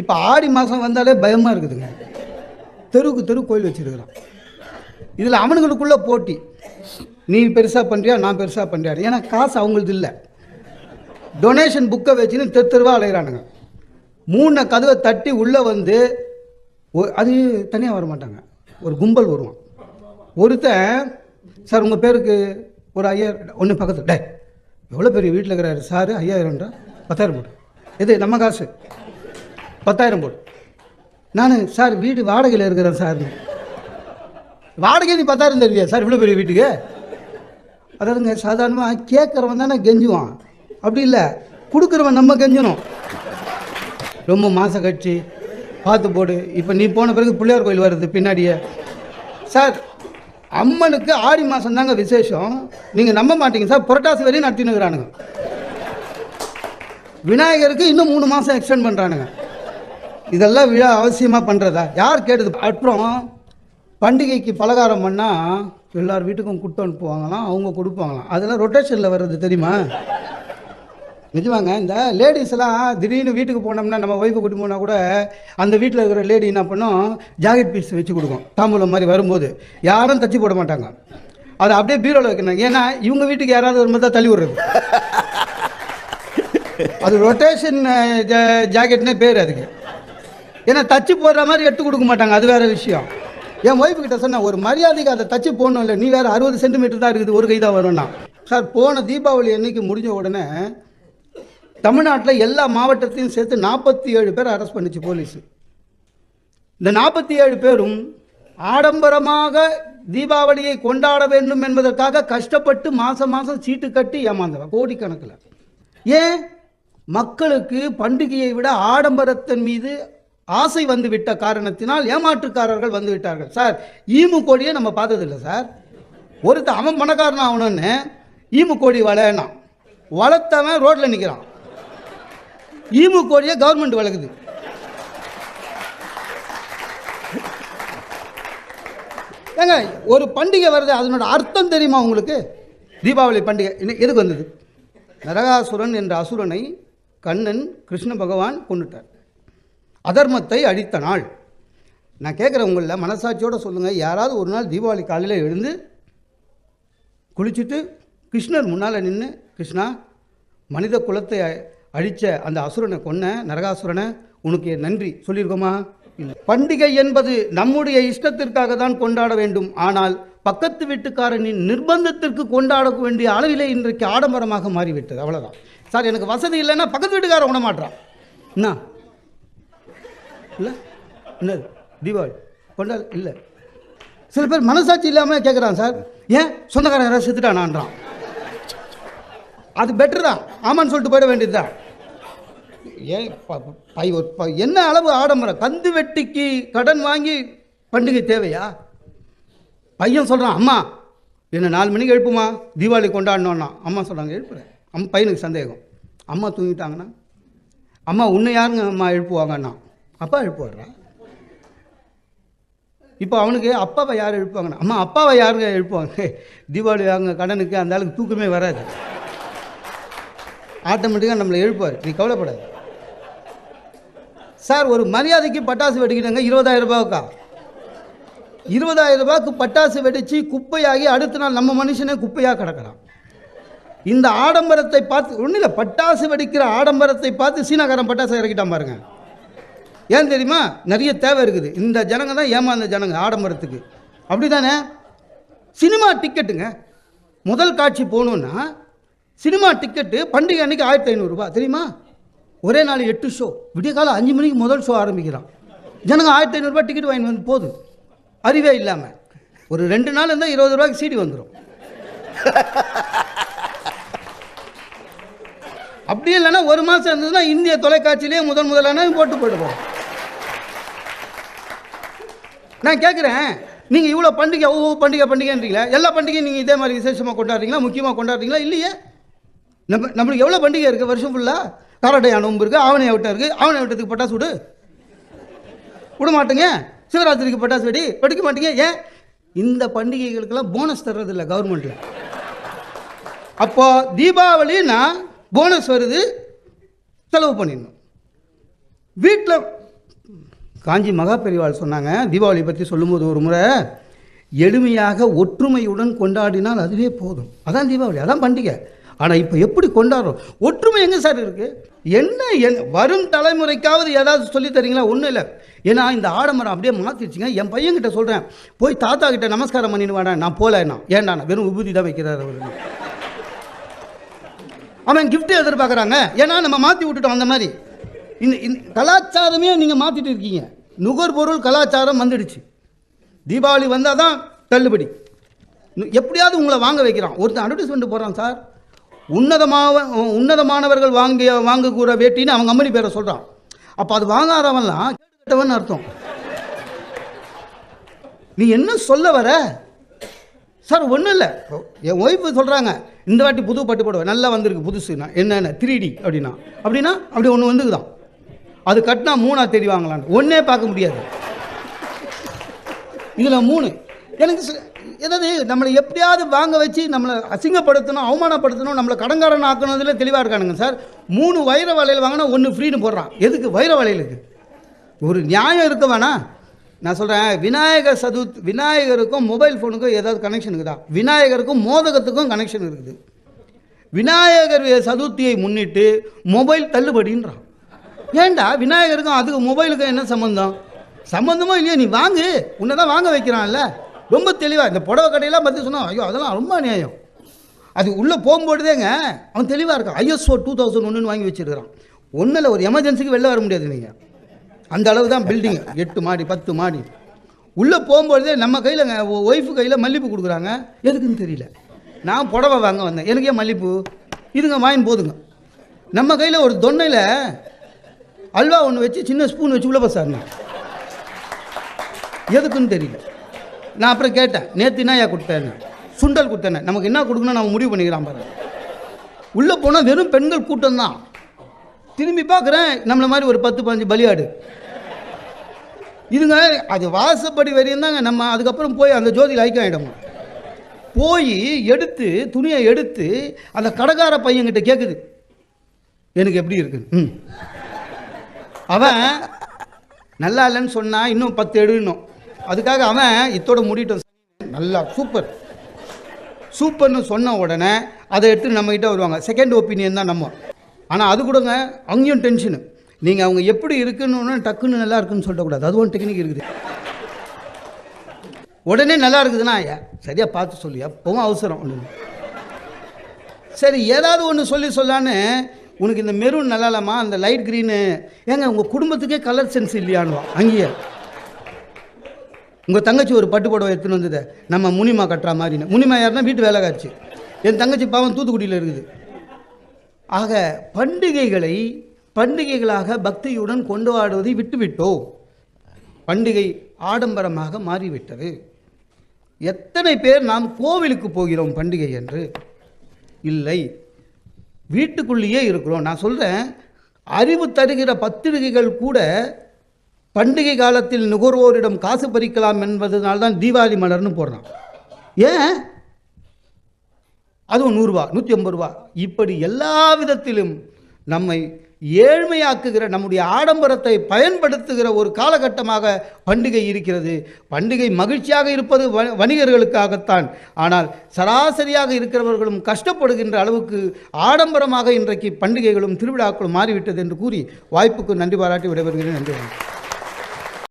இப்போ ஆடி மாதம் வந்தாலே பயமாக இருக்குதுங்க. தெருவுக்கு தெரு கோயில் வச்சிருக்கிறான். இதில் அவனுங்களுக்குள்ளே போட்டி. நீ பெருசாக பண்ணுறியா நான் பெருசாக பண்ணுறியா ஏன்னா காசு அவங்களது இல்லை. டொனேஷன் புக்கை வச்சுன்னு தெரு தெருவாக அலைகிறானுங்க மூணு கதவை தட்டி உள்ளே வந்து அது தனியாக வர மாட்டாங்க ஒரு கும்பல் வருவான். ஒருத்தன் சார் உங்கள் பேருக்கு ஒரு ஐயாயிரம் ஒன்று பக்கத்தில். டே எவ்வளோ பெரிய வீட்டில் இருக்கிறாரு. சார் ஐயாயிரம்ன்றா பத்தாயிரம் போட்டு எது நம்ம காசு? பத்தாயிரம் போடு. நான் சார் வீடு வாடகையில் இருக்கிறேன் சார். வாடகை நீ பத்தாயிரம் தருவியா? சார் இவ்வளோ பெரிய வீட்டுக்கு? அதாவதுங்க சாதாரணமாக கேட்குறவன் தானே கெஞ்சுவான். அப்படி இல்லை. கொடுக்குறவன் நம்ம கெஞ்சணும். ரொம்ப மாதம் கட்சி பார்த்து போடு. இப்போ நீ போன பிறகு பிள்ளையார் கோயில் வருது பின்னாடியே. சார் அம்மனுக்கு ஆடி மாதம் தாங்க விசேஷம். நீங்கள் நம்ப மாட்டீங்க சார். புரட்டாசி வரையும் நடத்தினுக்கிறானுங்க விநாயகருக்கு இன்னும் மூணு மாதம் எக்ஸ்டெண்ட் பண்ணுறானுங்க இதெல்லாம் விழா அவசியமாக பண்ணுறதா யார் கேட்டது? அப்புறம் பண்டிகைக்கு பலகாரம் பண்ணால் எல்லார் வீட்டுக்கும் கொடுத்து அனுப்புவாங்களாம் அவங்க கொடுப்பாங்களாம். அதெல்லாம் ரொட்டேஷனில் வர்றது தெரியுமா? நிஜமாங்க இந்த லேடிஸ்லாம் திடீர்னு வீட்டுக்கு போனோம்னா நம்ம ஒய்ஃபை கூட்டி போனால் கூட அந்த வீட்டில் இருக்கிற லேடி என்ன பண்ணும்? ஜாக்கெட் பீஸ் வச்சு கொடுக்கும். தாம்பூலம் மாதிரி வரும்போது. யாரும் தச்சு போட மாட்டாங்க. அதை அப்படியே பீரோவில் வைக்கணும். ஏன்னா இவங்க வீட்டுக்கு யாராவது வரும்போது தான் தள்ளி விடுறது. அது ரொட்டேஷன் ஜாக்கெட்னே பேர் அதுக்கு. ஏன்னா தச்சு போடுற மாதிரி எடுத்து கொடுக்க மாட்டாங்க. அது வேற விஷயம். என் ஒய்ஃபு கிட்ட சொன்னேன் ஒரு மரியாதைக்கு அதை தச்சு போடணும் இல்லை. நீ வேற அறுபது சென்டிமீட்டர் தான் இருக்குது. ஒரு கை தான் வரும்னா. சார் போன தீபாவளி அன்னைக்கு முடிஞ்ச உடனே தமிழ்நாட்டில் எல்லா மாவட்டத்தையும் சேர்த்து நாற்பத்தி ஏழு பேர் அரெஸ்ட் பண்ணிச்சு போலீஸ் இந்த நாற்பத்தி ஏழு பேரும் ஆடம்பரமாக தீபாவளியை கொண்டாட வேண்டும் என்பதற்காக கஷ்டப்பட்டு மாதம் மாதம் சீட்டு கட்டி ஏமாந்தவன் கோடிக்கணக்கில். ஏன்? மக்களுக்கு பண்டிகையை விட ஆடம்பரத்தின் மீது ஆசை வந்து விட்ட காரணத்தினால் ஏமாற்றுக்காரர்கள் வந்து விட்டார்கள் சார் ஈமு கோழியை நம்ம பார்த்ததில்ல சார். ஒருத்தன் அவன் பணக்காரன் ஆகணும்னு ஈமு கோழி வளர்னா வளர்த்தவன் ரோட்டில் நிற்கிறான் ஈமு கோழியை கவர்மெண்ட் வளர்க்குது. ஏங்க ஒரு பண்டிகை வருது அதனோட அர்த்தம் தெரியுமா உங்களுக்கு? தீபாவளி பண்டிகை எதுக்கு வந்தது? நரகாசுரன் என்ற அசுரனை கண்ணன் கிருஷ்ண பகவான் கொண்டுட்டார் அதர்மத்தை அழித்த நாள். நான் கேட்குறவங்களில் மனசாட்சியோடு சொல்லுங்கள் யாராவது ஒரு நாள் தீபாவளி காலையில் எழுந்து குளிச்சுட்டு கிருஷ்ணர் முன்னால் நின்று கிருஷ்ணா மனித குலத்தை அழித்த அந்த அசுரனை கொன்ன நரகாசுரனை உனக்கு நன்றி சொல்லியிருக்கோமா இல்லை. பண்டிகை என்பது நம்முடைய இஷ்டத்திற்காக தான் கொண்டாட வேண்டும். ஆனால் பக்கத்து வீட்டுக்காரனின் நிர்பந்தத்திற்கு கொண்டாட வேண்டிய அளவிலே இன்றைக்கு ஆடம்பரமாக மாறிவிட்டது. அவ்வளோதான் சார் எனக்கு வசதி இல்லைன்னா பக்கத்து வீட்டுக்காரன் உண மாட்டான் என்ன? இல்லை. என்னது தீபாவளி. கொண்டாடு இல்லை. சில பேர் மனசாட்சி இல்லாமல் கேட்குறான் சார். ஏன்? சொந்தக்காரன் யாராவது செத்துட்டானான்றான். அது பெட்ரு தான். ஆமான்னு சொல்லிட்டு போயிட வேண்டியது தான் ஏன் பை என்ன அளவு ஆடம்பரம்? கந்து வெட்டிக்கு கடன் வாங்கி பண்டிகை தேவையா? பையன் சொல்கிறான் அம்மா என்ன நாலு மணிக்கு எழுப்புமா? தீபாவளி கொண்டாடணும்னா. அம்மா சொல்கிறாங்க எழுப்புறேன். அம்மா பையனுக்கு சந்தேகம். அம்மா தூங்கிட்டாங்கன்னா? அம்மா உன்னை யாருங்க அம்மா எழுப்புவாங்கன்னா? அப்பா எழுப்புவாரா இப்போ அவனுக்கு அப்பாவை யார் எழுப்புவாங்கண்ணா அம்மா அப்பாவை யாருங்க எழுப்புவாங்க? தீபாவளி வாங்க கடனுக்கு அந்த ஆளுக்கு தூக்கமே வராது. ஆட்டோமேட்டிக்காக நம்மளை எழுப்புவார். நீ கவலைப்படாது. சார் ஒரு மரியாதைக்கு பட்டாசு வெடிக்கணுங்க இருபதாயிரம் ரூபாவுக்கா இருபதாயிரம் ரூபாய்க்கு பட்டாசு வெடித்து குப்பையாகி அடுத்த நாள் நம்ம மனுஷனே குப்பையாக கிடக்கிறான். இந்த ஆடம்பரத்தை பார்த்து ஒன்றும் இல்லை பட்டாசு வெடிக்கிற ஆடம்பரத்தை பார்த்து சீனாக்காரன் பட்டாசு இறக்கிட்டான் பாருங்க. ஏன் தெரியுமா? நிறைய தேவை இருக்குது. இந்த ஜனங்க தான் ஏமாந்த ஜனங்க ஆடம்பரத்துக்கு. அப்படி தானே சினிமா டிக்கெட்டுங்க. முதல் காட்சி போகணுன்னா சினிமா டிக்கெட்டு பண்டிகை அன்றைக்கி ஆயிரத்தி ஐநூறுரூபா தெரியுமா? ஒரே நாள் எட்டு ஷோ விடிய காலம் அஞ்சு மணிக்கு முதல் ஷோ ஆரம்பிக்கிறான். ஜனங்க ஆயிரத்தி ஐநூறுரூபா டிக்கெட் வாங்கி வந்து போகுது அறிவே இல்லாமல் ஒரு ரெண்டு நாள் இருந்தால் இருபது ரூபாய்க்கு சீடி வந்துடும் அப்படி இல்லைன்னா ஒரு மாதம் இருந்ததுன்னா இந்திய தொலைக்காட்சியிலேயே முதல் முதலான போட்டு போயிடுவோம். நான் கேட்குறேன் நீங்கள் இவ்வளோ பண்டிகை ஓ பண்டிகை பண்டிகைன்றீங்களா எல்லா பண்டிகையும் நீங்கள் இதே மாதிரி விசேஷமாக கொண்டாடுறீங்களா முக்கியமாக கொண்டாடுறீங்களா இல்லையே? நம்ம நம்மளுக்கு எவ்வளோ பண்டிகை இருக்குது வருஷம் ஃபுல்லாக காரட்டையா நோம்பு இருக்குது ஆவணி விட்டா இருக்குது ஆவணி விட்டத்துக்கு பட்டாசு விடு. விட மாட்டேங்க. சிவராத்திரிக்கு பட்டாசு வெடி வெடிக்க மாட்டீங்க. ஏன்? இந்த பண்டிகைகளுக்கெல்லாம் போனஸ் தர்றதில்லை கவர்மெண்ட்டில் அப்போ தீபாவளினா போனஸ் வருது செலவு பண்ணிடணும். வீட்டில் காஞ்சி மகா பெரிவாள் சொன்னாங்க. தீபாவளி பற்றி சொல்லும்போது ஒரு முறை எளிமையாக ஒற்றுமையுடன் கொண்டாடினால் அதுவே போதும். அதான் தீபாவளி அதான் பண்டிகை. ஆனால் இப்போ எப்படி கொண்டாடுறோம்? ஒற்றுமை எங்கே சார் இருக்குது என்ன என் வரும் தலைமுறைக்காவது ஏதாவது சொல்லித் தரீங்களா? ஒன்றும் இல்லை. ஏன்னா இந்த ஆடம்பரம் அப்படியே மாற்றிடுச்சுங்க என் பையன்கிட்ட சொல்கிறேன் போய் தாத்தா கிட்ட நமஸ்காரம் பண்ணிட்டு வாடா நான் போகலண்ணா ஏண்டாண்ணா வெறும் உபூதி தான் வைக்கிறார் அவர். அவன் கிஃப்ட்டு எதிர்பார்க்குறாங்க. ஏன்னா நம்ம மாற்றி விட்டுட்டோம் அந்த மாதிரி. இந்த கலாச்சாரமே நீங்கள் மாற்றிட்டு இருக்கீங்க. நுகர்பொருள் கலாச்சாரம் வந்துடுச்சு. தீபாவளி வந்தால் தான் தள்ளுபடி எப்படியாவது உங்களை வாங்க வைக்கிறான். ஒருத்தன் அட்வர்டைஸ்மெண்ட் போடுறான் சார். உன்னதமாக உன்னதமானவர்கள் வாங்கிய வாங்கக்கூட வேட்டின்னு அவன் கம்பெனி பேரை சொல்கிறான் அப்போ அது வாங்காதவன்லாம் கேட்டவன் அர்த்தம். நீ என்ன சொல்ல வர? சார் ஒன்றும் இல்லை. என் ஒய்ஃபு சொல்கிறாங்க இந்த வாட்டி புது பட்டு போடுவேன் நல்லா வந்திருக்கு புதுசுனா என்னென்ன? த்ரீ டி அப்படின்னா. அப்படின்னா அப்படி ஒன்று வந்துக்குதான். அது கட்டினா மூணா தெரிவாங்களான்னு ஒன்றே பார்க்க முடியாது. இதில் மூணு. எனக்கு சில- ஏதாவது நம்மளை எப்படியாவது வாங்க வச்சு நம்மளை அசிங்கப்படுத்தணும் அவமானப்படுத்தணும் நம்மளை கடங்காரன் ஆக்கணுன்றதுல தெளிவாக இருக்கானுங்க சார். மூணு வைர வளையல் வாங்கினா ஒன்று ஃப்ரீன்னு போடுறான். எதுக்கு? வைர வளையலுக்கு ஒரு நியாயம் இருக்க வேணாம். நான் சொல்கிறேன் விநாயகர் சதுர்த் விநாயகருக்கும் மொபைல் ஃபோனுக்கும் ஏதாவது கனெக்ஷன் இருக்குதா? விநாயகருக்கும் மோதகத்துக்கும் கனெக்ஷன் இருக்குது. விநாயகர் சதுர்த்தியை முன்னிட்டு மொபைல் தள்ளுபடின்றான். ஏன்டா விநாயகருக்கும் அதுக்கு மொபைலுக்கும் என்ன சம்மந்தம் சம்மந்தமோ இல்லையோ? நீ வாங்கு. உன்னை தான் வாங்க வைக்கிறான்ல. ரொம்ப தெளிவாக இந்த புடவை கடையெல்லாம் பற்றி சொன்னா ஐயோ அதெல்லாம் ரொம்ப நியாயம் அது உள்ளே போகும்போதுதேங்க அவன் தெளிவாக இருக்கான். ஐஎஸ்ஓ டூ தௌசண்ட் ஒன்றுன்னு வாங்கி வச்சிருக்கிறான். ஒன்றில் ஒரு எமர்ஜென்சிக்கு வெளில வர முடியாது நீங்கள் அந்த அளவு தான் பில்டிங் எட்டு மாடி பத்து மாடி. உள்ளே போகும்பொழுதே நம்ம கையில் ஒய்ஃபு கையில் மல்லிப்பூ கொடுக்குறாங்க. எதுக்குன்னு தெரியல. நான் புடவை வாங்க வந்தேன். எனக்கு ஏன் மல்லிப்பூ? இதுங்க வாங்கி போதுங்க. நம்ம கையில் ஒரு தொன்னையில் அல்வா ஒன்று வச்சு சின்ன ஸ்பூன் வச்சு உள்ள பசாருங்க எதுக்குன்னு தெரியல. நான் அப்புறம் கேட்டேன் நேற்று என்ன ஏன் கொடுத்தேன்னு? சுண்டல் கொடுத்தேன் நமக்கு என்ன கொடுக்கணும் நம்ம முடிவு பண்ணிக்கிறான் பாரு. உள்ளே போனால் வெறும் பெண்கள் கூட்டம் தான். திரும்பி பார்க்குறேன் நம்மளை மாதிரி ஒரு பத்து பதினஞ்சு பலியாடு. இதுங்க அது வாசப்படி வரையும் தாங்க நம்ம அதுக்கப்புறம் போய் அந்த ஜோதியில் ஐக்கியம் ஆகிடும் போய் எடுத்து துணியை எடுத்து அந்த கடைக்கார பையன்கிட்ட கேட்குது எனக்கு எப்படி இருக்குது ம். அவன் நல்லா இல்லைன்னு சொன்னா இன்னும் பத்து எடுக்கணும் அதுக்காக அவன் இத்தோட முடிட்டோம். நல்லா சூப்பர் சூப்பர்னு சொன்ன உடனே அதை எடுத்து நம்மக்கிட்ட வருவாங்க. செகண்ட் ஒப்பீனியன் தான் நம்ம. ஆனால் அது கூடங்க அங்கேயும் டென்ஷனு நீங்கள் அவங்க எப்படி இருக்குன்னு டக்குன்னு நல்லா இருக்குன்னு சொல்லக்கூடாது. அது டெக்னிக் இருக்குது. உடனே நல்லா இருக்குதுன்னா ஐயா சரியாக பார்த்து சொல்லி எப்பவும் அவசரம். ஒன்று சரி ஏதாவது ஒன்று சொல்லி சொல்லான்னு உனக்கு இந்த மெரூன் நல்லா இல்லாமா அந்த லைட் க்ரீனு. ஏங்க உங்கள் குடும்பத்துக்கே கலர் சென்ஸ் இல்லையானுவான் அங்கேயே. உங்கள் தங்கச்சி ஒரு பட்டு புடவை எடுத்துன்னு வந்தது நம்ம முனிமா கட்டுற மாதிரின்னு. முனிமா யாருன்னா வீட்டு வேலை காட்சி என் தங்கச்சி பாவம் தூத்துக்குடியில் இருக்குது. ஆக பண்டிகைகளை பண்டிகைகளாக பக்தியுடன் கொண்டாடுவதை விட்டுவிட்டோ பண்டிகை ஆடம்பரமாக மாறிவிட்டது. எத்தனை பேர் நாம் கோவிலுக்கு போகிறோம் பண்டிகை என்று? இல்லை. வீட்டுக்குள்ளேயே இருக்கிறோம். நான் சொல்கிறேன் அறிவு தருகிற பத்திரிகைகள் கூட பண்டிகை காலத்தில் நுகர்வோரிடம் காசு பறிக்கலாம் என்பதனால தான் தீபாவளி மலர்னு போடுறான். ஏன்? அதுவும் நூறுரூவா நூற்றி ஐம்பது ரூபா. இப்படி எல்லா விதத்திலும் நம்மை ஏழ்மையாக்குகிற நம்முடைய ஆடம்பரத்தை பயன்படுத்துகிற ஒரு காலகட்டமாக பண்டிகை இருக்கிறது. பண்டிகை மகிழ்ச்சியாக இருப்பது வணிகர்களுக்காகத்தான். ஆனால் சராசரியாக இருக்கிறவர்களும் கஷ்டப்படுகின்ற அளவுக்கு ஆடம்பரமாக இன்றைக்கு பண்டிகைகளும் திருவிழாக்களும் மாறிவிட்டது என்று கூறி வாய்ப்புக்கு நன்றி பாராட்டி விடைபெறுகிறேன். நன்றி